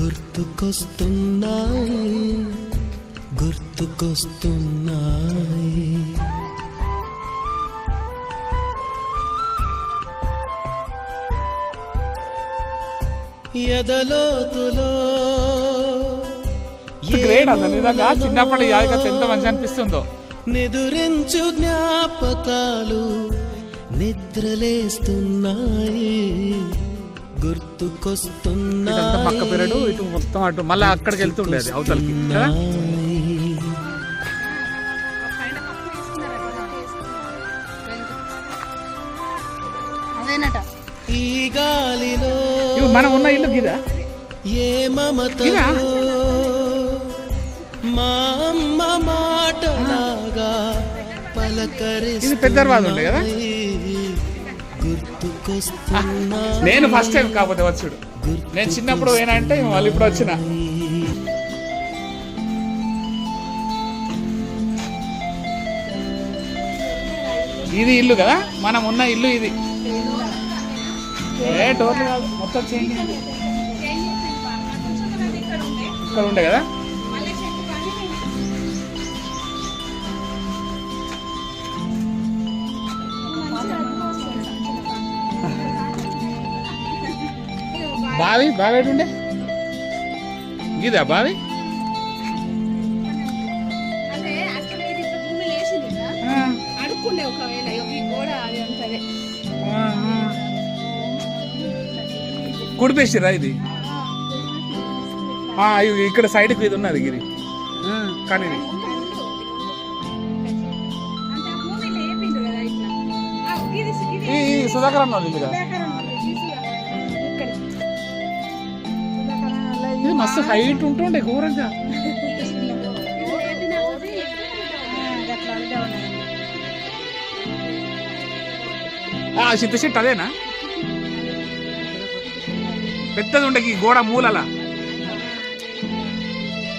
గుర్తుకొస్తున్నాయి గుర్తుకొస్తున్నాయి. ఎదలోతులో గ్రేట్ అసలు నిజంగా చిన్నప్పటి యాదకత ఎంత మంచి అనిపిస్తుందో. నిదురించు జ్ఞాపకాలు నిద్రలేస్తున్నాయి. గుర్తుకొస్తున్నాయి ఇదంతా పక్క పెరడు ఇటు మొత్తం అటు మళ్ళీ అక్కడికి వెళ్తుండేది అవతలకి. ఈ గాలిలో ఇవి మనం ఉన్న ఇల్లు గిదా? ఏ మమత? మా అమ్మ మాటలాగా పలకరి ఇది ఉండే కదా? గుర్తుకొస్తున్నా నేను ఫస్ట్ టైం కాకపోతే వచ్చుడు నేను చిన్నప్పుడు పోయినా అంటే మళ్ళీ ఇప్పుడు వచ్చిన. ఇది ఇల్లు కదా? మనం ఉన్న ఇల్లు ఇది. ఏ డోర్లు కాదు. మొత్తం చేంజ్. ఇక్కడ ఉండే కదా? గోడ అది అంతదే ఆ, ఆ. కుడిపేసిరా ఇది? ఇక్కడ సైడ్కి ఇది ఉన్నది గిరి. కానీ ఇది. సుధాకర్ అన్న మస్తు హైట్ ఉంటుండే ఘోరంగా. చింత చెట్టు అదేనా? పెద్దది ఉండే ఈ గోడ మూలల.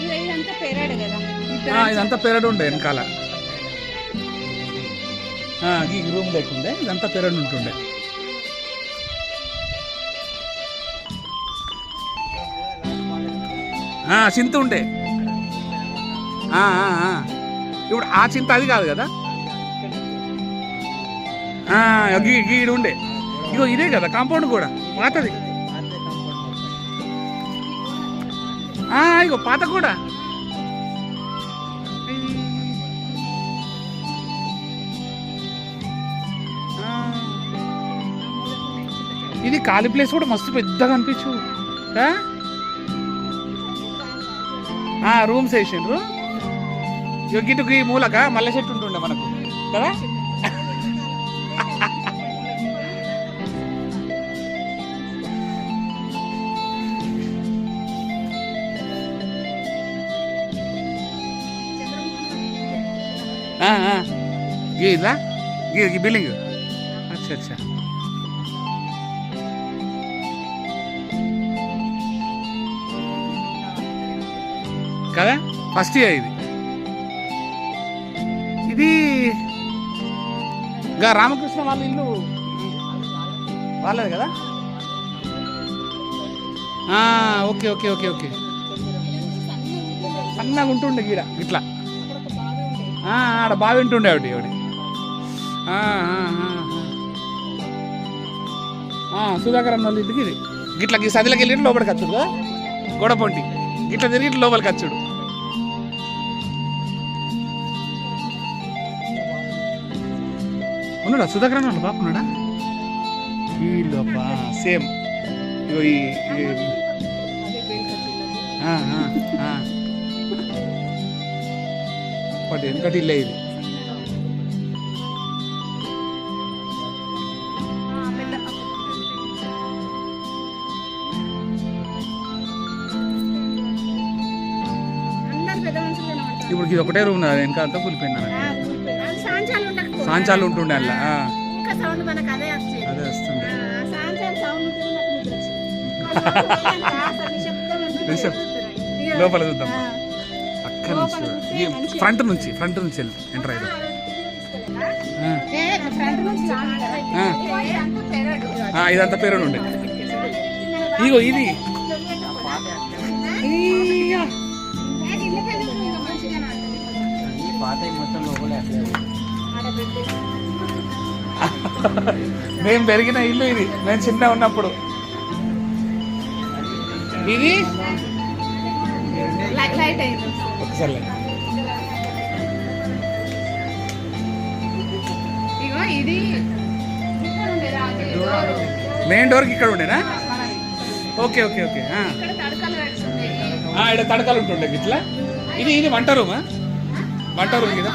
ఇది ఇదంతా పెరాడు ఉండే వెనకాల ఈ రూమ్ లేకుండే ఇదంతా పెరడు ఉంటుండే చింత ఉండే ఆ, ఆ, ఇప్పుడు ఆ చింత అది కాదు కదా? ఆ, గీ గీడు ఉండే. ఇగో ఇదే కదా కాంపౌండ్ కూడా పాతది. ఇగో పాత కూడా. ఇది ఖాళీ ప్లేస్ కూడా మస్తు పెద్దగా అనిపించు. రూమ్స్ వేసిండ్రు గిటుకి మూలక మల్లె చెట్టు ఉంటుండే మనకు. కదా? ఇలా ఈ బిల్డింగ్ అచ్చా అచ్చా. కదా? ఫస్ట్ ఇయర్ ఇది. ఇది ఇంకా రామకృష్ణ వాళ్ళ ఇల్లు. వాళ్ళది కదా? ఆ, ఓకే ఓకే ఓకే ఓకే. సన్నగా ఉంటుండే గీడ ఇట్లా. ఆ, ఆడ బాగా వింటుండే ఆవిడ ఆవిడ ఆ, సుధాకర్ అన్న వాళ్ళ ఇంటికి ఇది. గిట్ల సదిలోకి వెళ్ళి లోపలికి వచ్చుడు కదా? పొంటి గిట్ల తిరిగి లోపలికి వచ్చుడు. ఉన్నాడా సుధాకర్ అన్న వాళ్ళ పాప ఉన్నాడా? ఈ లోప సేమ్. ఇగో ఈ. వాటి వెనకటి ఇల్లే ఇది. ఇప్పుడు ఇది ఒకటే రూమ్ వెనక అంతా కూలిపోయింది సాంచాలు ఉంటుండే అలా ఇంకా సౌండ్ మనకు అదే వస్తుంది. ఇక, లోపల చూద్దాం. ఆ, అక్కడ నుంచి. ఫ్రంట్ నుంచి ఫ్రంట్ నుంచి వెళ్ళి ఎంటర్ పెరడు. ఇదంతా పేరు ఉండే. ఇగో ఇది. పాత మొత్తం లోపలే మేము పెరిగిన ఇల్లు ఇది. మేము చిన్న ఉన్నప్పుడు. ఇది? ఒకసారి డోరు. మెయిన్ డోర్కి ఇక్కడ ఉండేనా? ఓకే ఓకే ఓకే ఆ. ఇక్కడ తడకలు ఉంటుండే ఇట్లా ఇది ఇది వంట రూమా? వంట రూమ్ ఇది?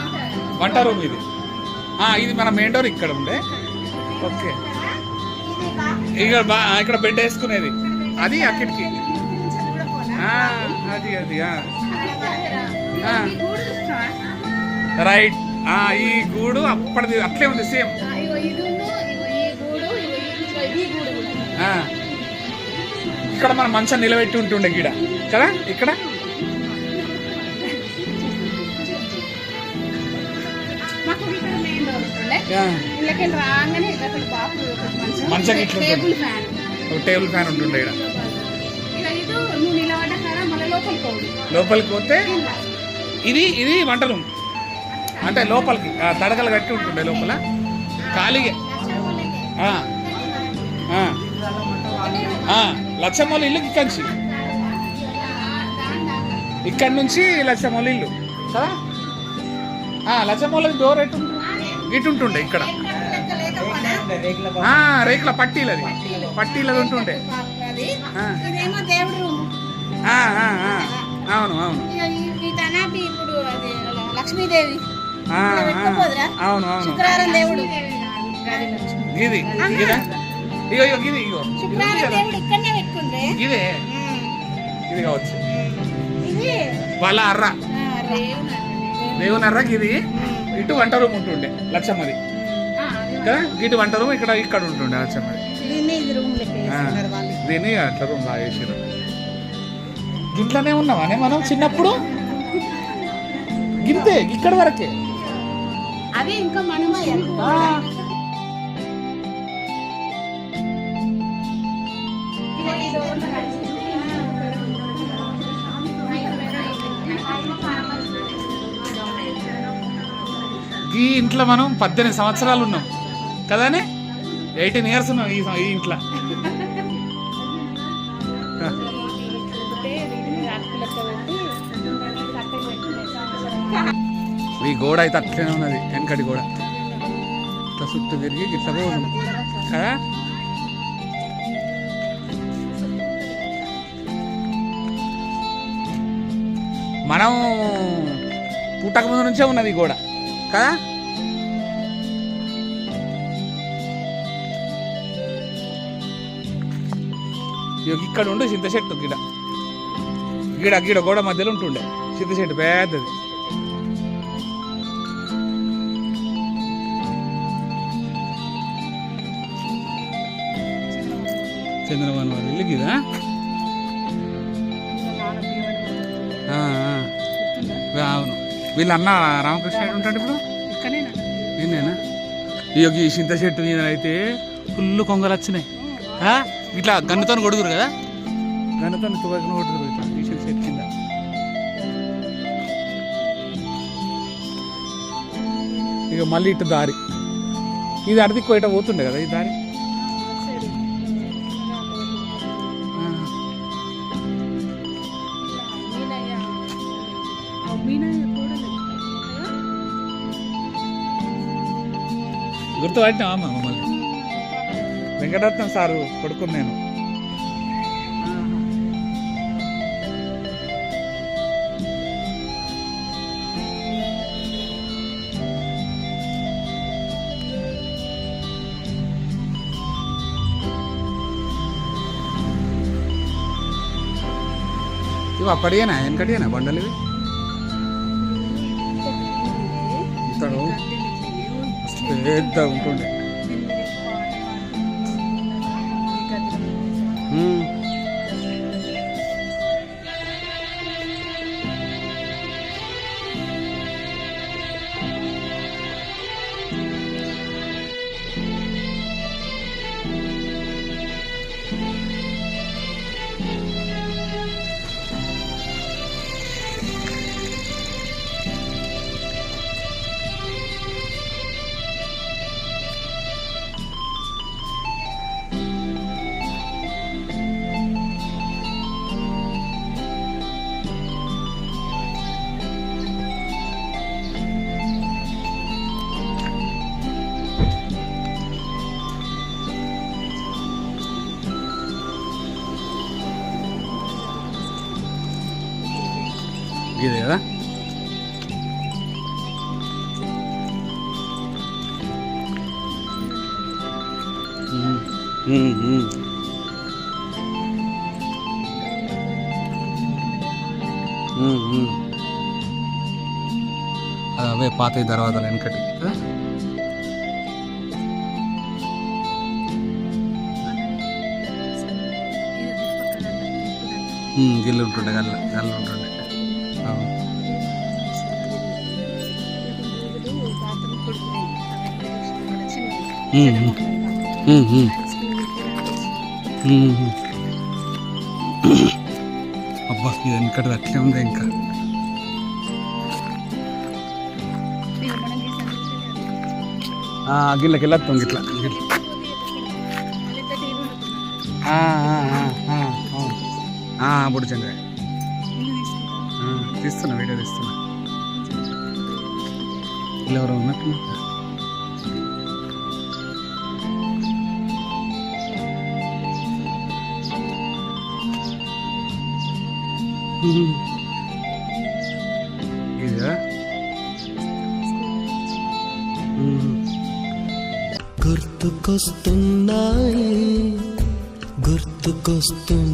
వంట రూమ్ ఇది. ఇది మన మెయిన్ డోర్ ఇక్కడ ఉండే. ఓకే ఇక్కడ బా ఇక్కడ బెడ్ వేసుకునేది. అది అక్కడికి అది అది రైట్ ఈ గూడు అప్పటిది అట్లే ఉంది సేమ్. ఇక్కడ మనం మంచం నిలబెట్టి ఉంటుండే గిడ. కదా? ఇక్కడ? ఇళ్ళకెళ్ళి రాగానే బాపు ఒకటి మంచం. Table fan. ఒక టేబుల్ ఫ్యాన్ ఉంటుండే ఇక్కడ ఇక ఇది నువ్వు నిలబడ్డ కాడ మళ్ళీ లోపలికి పోదు లోపలికి పోతే ఇది ఇది వంట రూమ్. అంటే లోపలికి తడకలు కట్టి ఉంటుండే లోపల. ఖాళీగా. లచ్చమ్మోళ్ళ ఇల్లు ఇక్కడి నుంచి. ఇక్కడి నుంచి లచ్చమ్మోళ్ళ ఇల్లు. కదా ఆ, లచ్చమ్మోళ్ళ డోర్ ఎటు ఉంటుంది? ఇటు ఉంటుండే ఇక్కడ. రేకుల పట్టీలది. పట్టీలది ఉంటుండే. అవును అవును. లక్ష్మీదేవి? అవును అవును. శుక్రవారం దేవుడు. గిది గిదా ఇగో ఇగో గిది ఇగో. ఇది ఇదే? ఇది కావచ్చు. ఇది? వాళ్ళ అర్ర. దేవుని అర్ర గిది? ఇటు వంట రూమ్ ఉంటుండే కదా ఇటు వంట రూమ్ ఇక్కడ ఇక్కడ ఉంటుండే లచ్చమ్మది. దీన్ని అట్లా రూమ్ లాగా వేసారు గింట్లోనే ఉన్నామనే మనం చిన్నప్పుడు? గింతే ఇక్కడ వరకే. అది ఇంకా మనమయ్య ఈ ఇంట్లో మనం పద్దెనిమిది సంవత్సరాలు ఉన్నాం. కదానే? ఎయిటీన్ ఇయర్స్ ఉన్నాం ఈ ఈ ఇంట్లో. ఈ గోడ అయితే అట్లనే ఉన్నది వెనకటి గోడ. ఇట్లా చుట్టూ తిరిగి ఇట్లా పోతుంది కదా? మనం పుట్టక ముందు నుంచే ఉన్నది ఈ గోడ. కదా? ఇక్కడ ఉండే చింత చెట్టు గిడ. గిడ గిడ గోడ మధ్యలో ఉంటుండే. చింత చెట్టు పెద్దది. చంద్రబాబు వారి ఇల్లు గిదా? వీళ్ళ అన్న రామకృష్ణ ఉంటాడు ఇప్పుడు? నేనేనా ఈ చింత చెట్టు మీద అయితే ఫుల్ కొంగలు వచ్చినాయి? ఇట్లా గన్నుతో కొడుతురు కదా? గన్నుతో ఇట్లా చింత చెట్టు కింద. ఇక మళ్ళీ ఇటు దారి. ఇది అడిది కోయట పోతుండే కదా ఈ దారి? గుర్తుపట్టినా? అమ్మ మమ్మల్ని వెంకటరత్నం సారు కొడుకుని నేను. ఇవి అప్పటియేనా? వెనకటియేనా? బండలు ఇవి एकदम ఇది కదా? అది అవే పాత దర్వాజాలు వెనకటి. గిల్లు ఉంటుండే గల్ల గల్ల ఉంటుండే. అవును. ఉమ్, ఉమ్. ఉమ్, ఉమ్. ఉమ్, ఉమ్. అబ్బా ఇది వెనకటి అట్లే ఉంది ఇంకా ఆ, గిల్లకి వెళ్ళొస్తాం గిట్లా గిట్ల ఆ, ఆ, ఆ, ఆ, అవును. ఆ, బుడి చంద్ర తీస్తున్నా వీడియో తీస్తున్నా. ఇలా ఎవరో ఉన్నట్టు ఇదా? గుర్తుకొస్తున్నాయి గుర్తుకొస్తున్నాయి.